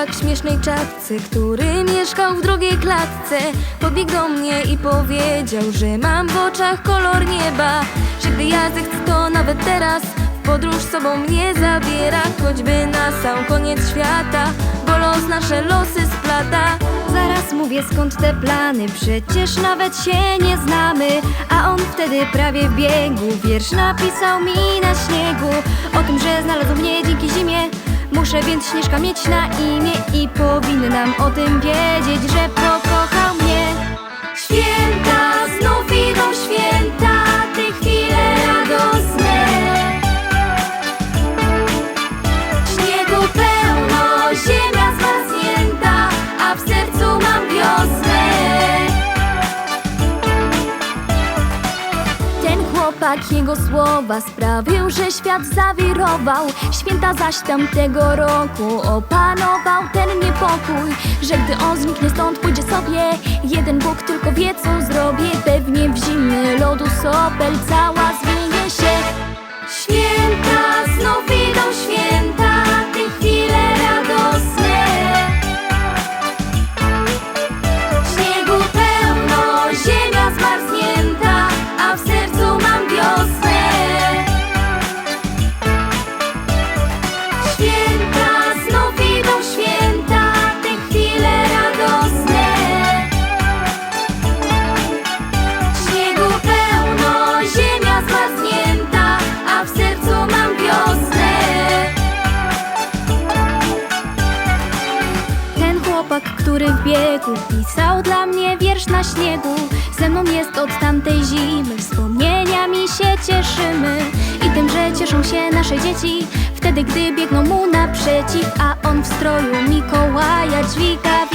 chłopak w śmiesznej czapce, który mieszkał w drugiej klatce. Pobiegł do mnie i powiedział, że mam w oczach kolor nieba Że gdy ja zechcę to nawet teraz w podróż sobą mnie zabiera. Choćby na sam koniec świata, bo los nasze losy splata. Zaraz mówię skąd te plany, przecież nawet się nie znamy. A on wtedy prawie w biegu, wiersz napisał mi na śniegu O tym, że znalazł mnie dzięki zimie Muszę więc Śnieżka mieć na imię I powinnam o tym wiedzieć, że pokochał Chłopak, jego słowa sprawił, że świat zawirował. Święta zaś tamtego roku opanował ten niepokój Że gdy on zniknie stąd pójdzie sobie. Jeden Bóg tylko wie co zrobię Pewnie w zimny lodu sopel cała zmienię się. Święta, chłopak, który w biegu pisał dla mnie wiersz na śniegu. Ze mną jest od tamtej zimy, wspomnieniami się cieszymy. I tym, że cieszą się nasze dzieci Wtedy, gdy biegną mu naprzeciw A on w stroju Mikołaja dźwiga